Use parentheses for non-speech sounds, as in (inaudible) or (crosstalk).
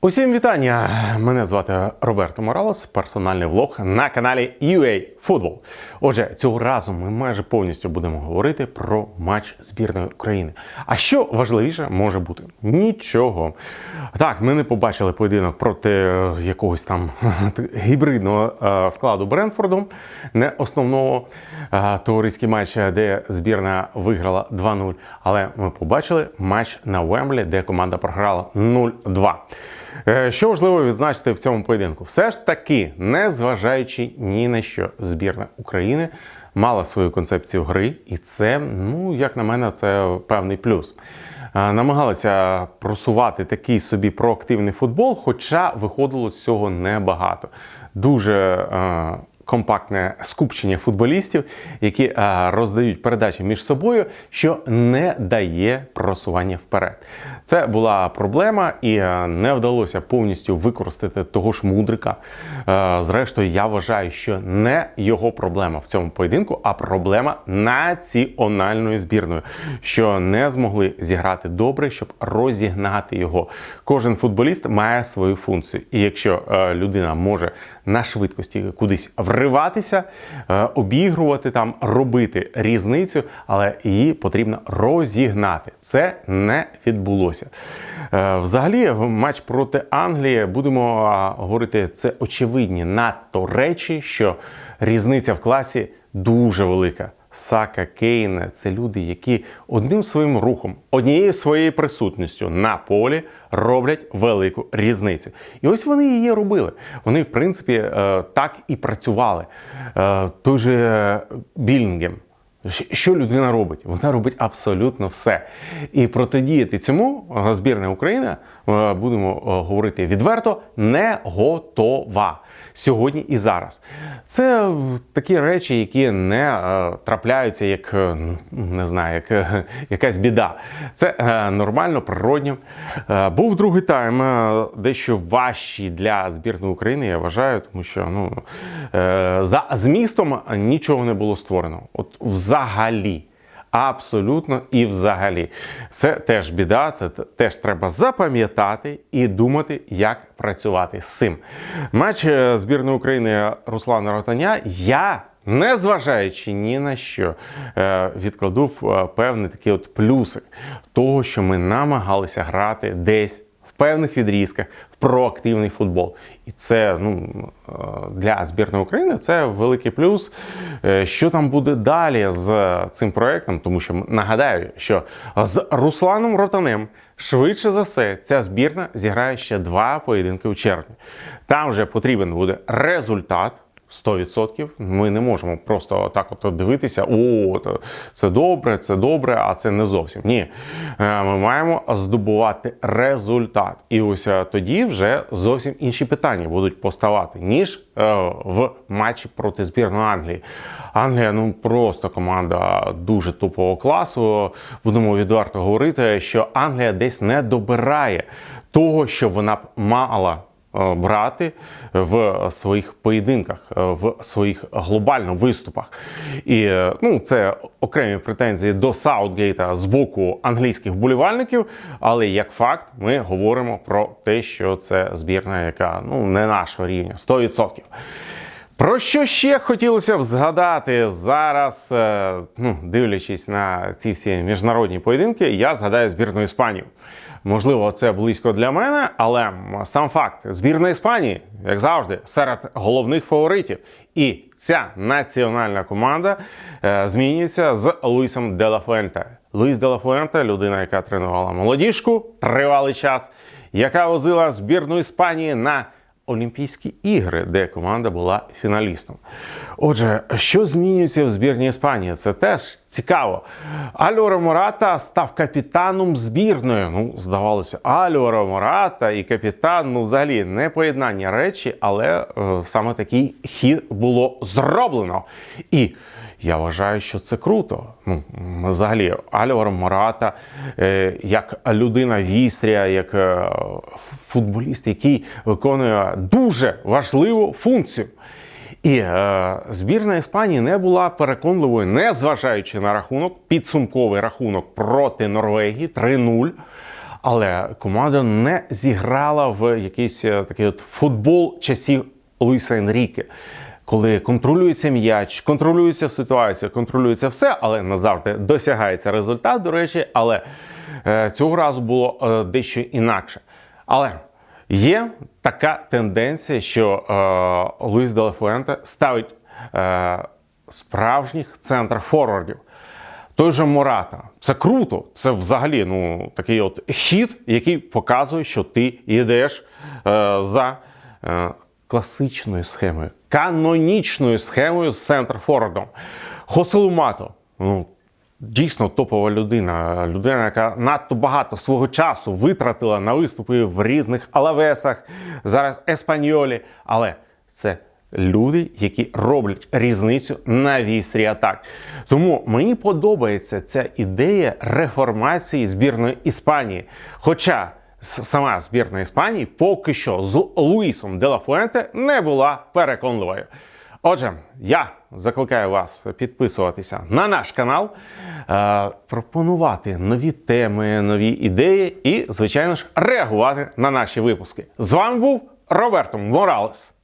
Усім вітання! Мене звати Роберто Моралес, персональний влог на каналі UA Football. Отже, цього разу ми майже повністю будемо говорити про матч збірної України. А що важливіше може бути? Нічого. Так, ми не побачили поєдинок проти якогось там (laughs) гібридного е, складу Бренфорду, не основного е, товариський матч, де збірна виграла 2-0. Але ми побачили матч на Вемблі, де команда програла 0-2. Е, Що важливо відзначити в цьому поєдинку? Все ж таки, незважаючи ні на що, збірна України мала свою концепцію гри, і це, ну як на мене, це певний плюс. Е, Намагалися просувати такий собі проактивний футбол, хоча виходило з цього небагато. Дуже е, компактне скупчення футболістів, які е, роздають передачі між собою, що не дає просування вперед. Це була проблема, і е, не вдалося повністю використати того ж мудрика. Е, Зрештою, я вважаю, що не його проблема в цьому поєдинку, а проблема національної збірної, що не змогли зіграти добре, щоб розігнати його. Кожен футболіст має свою функцію, і якщо людина може на швидкості кудись вриватися, е, обігрувати там, робити різницю, але її потрібно розігнати. Це не відбулося. Е, Взагалі, в матч проти Англії будемо говорити це очевидні надто речі, що різниця в класі дуже велика. Сака, Кейн це люди, які одним своїм рухом, однією своєю присутністю на полі роблять велику різницю. І ось вони її робили. Вони, в принципі, е, так і працювали. Е, Той же Білінгем. Що людина робить? Вона робить абсолютно все. І протидіяти цьому збірна України, е, будемо говорити відверто, не готова сьогодні і зараз. Це такі речі, які не е, трапляються як е, не знаю, як е, якась біда. Це нормально, природньо. Був другий тайм, дещо важчий для збірної України, я вважаю, тому що ну, за змістом нічого не було створено. От взагалі. Абсолютно і взагалі. Це теж біда, це теж треба запам'ятати і думати, як працювати з цим. Матч е, збірної України Руслана Ротаня я. Незважаючи ні на що, е, відкладу в е, певний такий от плюсик того, що ми намагалися грати десь певних відрізках в проактивний футбол. І це ну, е, для збірної України це великий плюс. Е, Що там буде далі з цим проектом? Тому що нагадаю, що з Русланом Ротанем швидше за все ця збірна зіграє ще два поєдинки у червні. Там вже потрібен буде результат. 100%. Ми не можемо просто так от дивитися, о, це добре, це добре, а це не зовсім. Ні. Е, Ми маємо здобувати результат. І ось е, тоді вже зовсім інші питання будуть поставати, ніж е, в матчі проти збірної Англії. Англія ну просто команда дуже топового класу. Будемо відверто говорити, що Англія десь не добирає того, що вона б мала брати в своїх поєдинках, е, в своїх глобально виступах. І е, ну, це окремі претензії до Саутгейта з боку англійських вболівальників. Але як факт, ми говоримо про те, що це збірна, яка ну не нашого рівня 100%. Про що ще хотілося б згадати зараз, е, ну, дивлячись на ці всі міжнародні поєдинки, я згадаю збірну Іспанію. Можливо, це близько для мене, але сам факт: збірна Іспанії, як завжди, серед головних фаворитів. І ця національна команда е, змінюється з Луїсом Делафуенте. Луїс Делафуенте, людина, яка тренувала молодіжку тривалий час, яка возила збірну Іспанії на Олімпійські ігри, де команда була фіналістом. Отже, що змінюється в збірній Іспанії? Це теж цікаво. Альоро Мората став капітаном збірної. Ну, здавалося, Альоро Мората і капітан, ну, взагалі, не поєднання речі, але е, саме такий хід було зроблено. І я вважаю, що це круто. Ну, взагалі, Альваро Мората, е, як людина вістря, як е, футболіст, який виконує дуже важливу функцію. І е, збірна Іспанії не була переконливою, не зважаючи на рахунок, підсумковий рахунок проти Норвегії 3-0. Але команда не зіграла в якийсь е, такий от футбол часів Луїса Енріке, коли контролюється м'яч, контролюється ситуація, контролюється все, але назавжди досягається результат, до речі, але е, цього разу було е, дещо інакше. Але є така тенденція, що е, Луїс Делафуенте ставить е, справжніх центр форвардів. Той же Мората. Це круто. Це взагалі ну, такий от хід, який показує, що ти йдеш е, за е, класичною схемою, канонічною схемою з центр форвардом. Хоселу Мато. Ну, Дійсно топова людина, людина, яка надто багато свого часу витратила на виступи в різних алавесах, зараз еспаньолі. Але це люди, які роблять різницю на вістрі атак. Тому мені подобається ця ідея реформації збірної Іспанії. Хоча сама збірна Іспанії поки що з Луїсом Делафуенте не була переконливою. Отже, я закликаю вас підписуватися на наш канал, е, пропонувати нові теми, нові ідеї і, звичайно ж, реагувати на наші випуски. З вами був Роберто Моралес.